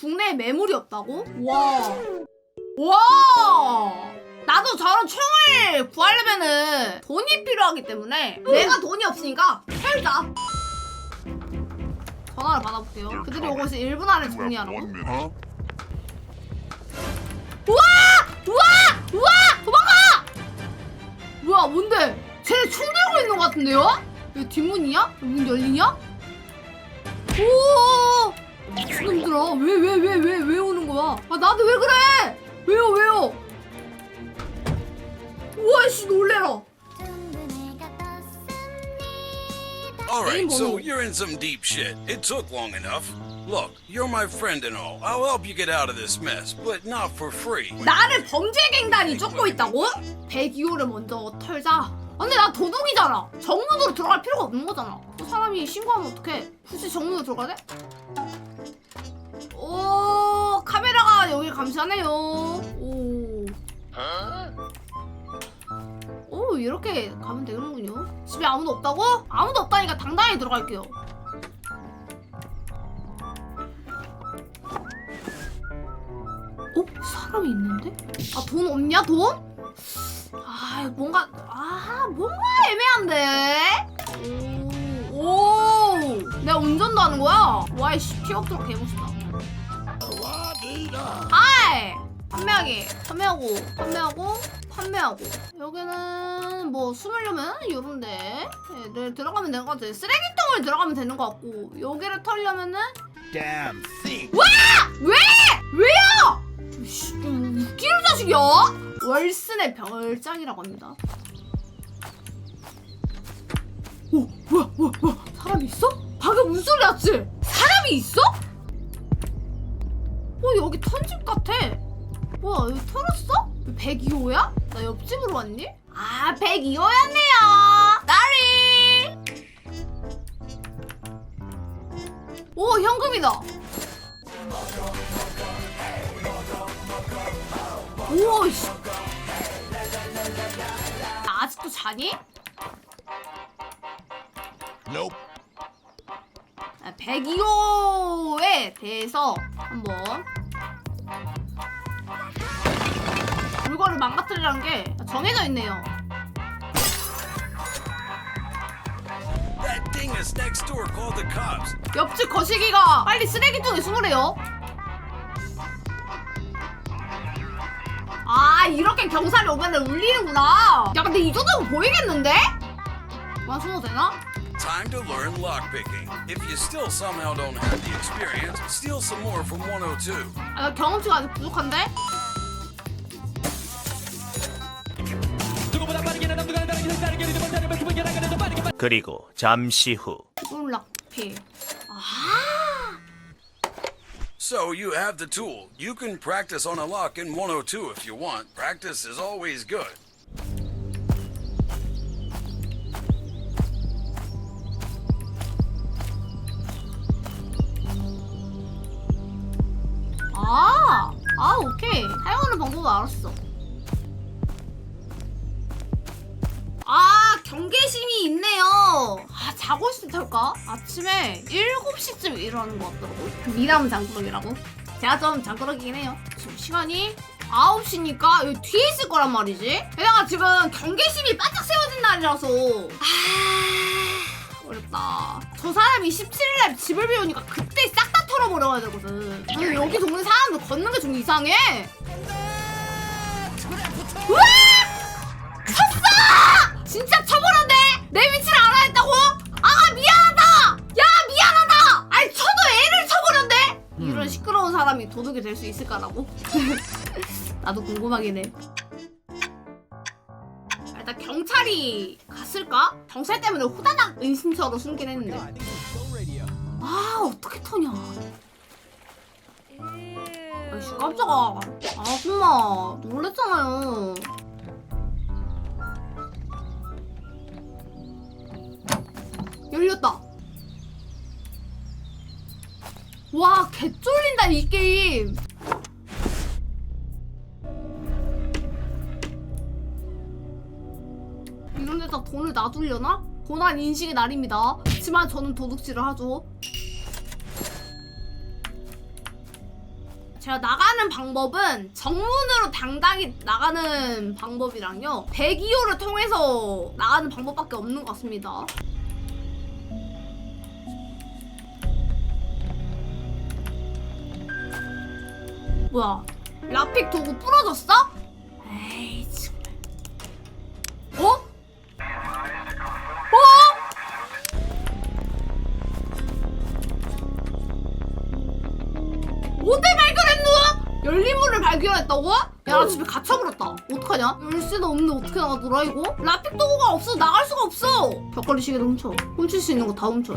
국내에 매물이 없다고? 와. 와. 나도 저런 총을 구하려면은 돈이 필요하기 때문에 내가 돈이 없으니까 털자. 전화를 받아볼게요. 그들이 오고 있어 1분 안에 정리하라고. Huh? 우와! 우와! 우와! 도망가! 뭐야 뭔데? 쟤네 총 들고 있는 것 같은데요? 여기 뒷문이야? 문 열리냐? 오! 미친놈들아 왜 왜 왜 왜 왜 오는 거야? 아 나한테 왜 그래? 왜요 왜요? 우와 씨 놀래라 Alright, so you're in some deep shit. It took long enough. Look, you're my friend and all. I'll help you get out of this mess, but not for free. 나를 범죄갱단이 쫓고 있다고? 102호를 먼저 털자 아, 근데 나 도둑이잖아 정문으로 들어갈 필요가 없는 거잖아 또 사람이 신고하면 어떡해 굳이 정문으로 들어가야 돼? 감시하네요 오. 오 이렇게 가면 되는군요 집에 아무도 없다고? 아무도 없다니까 당당히 들어갈게요 어? 사람이 있는데? 아 돈 없냐 돈? 아 뭔가 아 뭔가 애매한데? 오, 오 내가 운전도 하는 거야? 와이씨 피 없도록 개멋있다 하이 판매하기 판매하고 판매하고 판매하고 여기는 뭐 숨으려면 요런데 네, 네, 들어가면 되는 것 같아 쓰레기통을 들어가면 되는 것 같고 여기를 털려면은 Damn thief. 왜? 왜요? 씨, 좀 웃기는 자식이야? 월슨의 별장이라고 합니다. 오, 뭐야, 뭐야, 뭐야? 사람이 있어? 방금 무슨 소리 났지? 사람이 있어? 어, 여기 턴집 같아. 뭐야, 여기 털었어? 102호야? 나 옆집으로 왔니? 아, 102호였네요. 나리. 오, 현금이다. 오, 씨. 나 아직도 자니? Nope. 102호에 대해서 한번 망가뜨리라는 게 정해져 있네요. That dingus next door called the cops. 옆집 거시기가 빨리 쓰레기통에 숨으래요. 아 이렇게 경찰이 오면 울리는구나. 야 근데 이 정도면 보이겠는데? 그만 숨어도 되나? Time to learn lockpicking. If you still somehow don't have the experience, steal some more from 102. 아, 나 경험치가 아직 부족한데? 그리고 잠시 후 놀락피. 아, So you have the tool. You can practice on a lock in 102 if you want. Practice is always good. 아, 아, 오케이. 사용하는 방법을 알았어. 아, 경계심이 있네요. 아, 자고 있을 때일까? 아침에 7시쯤 일어나는 것 같더라고. 미남 장꾸러기라고. 제가 좀 장꾸러기긴 해요. 지금 시간이 9시니까 여기 뒤에 있을 거란 말이지. 게다가 지금 경계심이 바짝 세워진 날이라서. 아, 어렵다. 저 사람이 17일날 집을 비우니까 그때 싹 다 털어버려야 되거든. 근데 여기 동네 사람들 걷는 게 좀 이상해. 우와! 진짜 쳐버렸네! 내 위치를 알아야 했다고? 아, 미안하다! 야, 미안하다! 아니, 쳐도 애를 쳐버렸네? 이런 시끄러운 사람이 도둑이 될 수 있을까라고? 나도 궁금하긴 해. 아, 일단 경찰이 갔을까? 경찰 때문에 후다닥 은신처로 숨긴 했는데. 아, 어떻게 터냐. 아이씨, 깜짝아. 아, 엄마. 놀랬잖아요. 열렸다. 와, 개쫄린다, 이 게임. 이런 데다 돈을 놔두려나? 고난 인식의 날입니다. 하지만 저는 도둑질을 하죠. 제가 나가는 방법은 정문으로 당당히 나가는 방법이랑요. 대기호를 통해서 나가는 방법밖에 없는 것 같습니다. 뭐야? 라픽 도구 부러졌어? 에이 정말. 어? 어? 어디 발견했노? 열린 문을 발견했다고? 야, 나 집에 갇혀버렸다. 어떡하냐? 열쇠도 없는데 어떻게 나가더라, 이거? 라픽 도구가 없어. 나갈 수가 없어. 벽걸이 시계도 훔쳐. 훔칠 수 있는 거 다 훔쳐.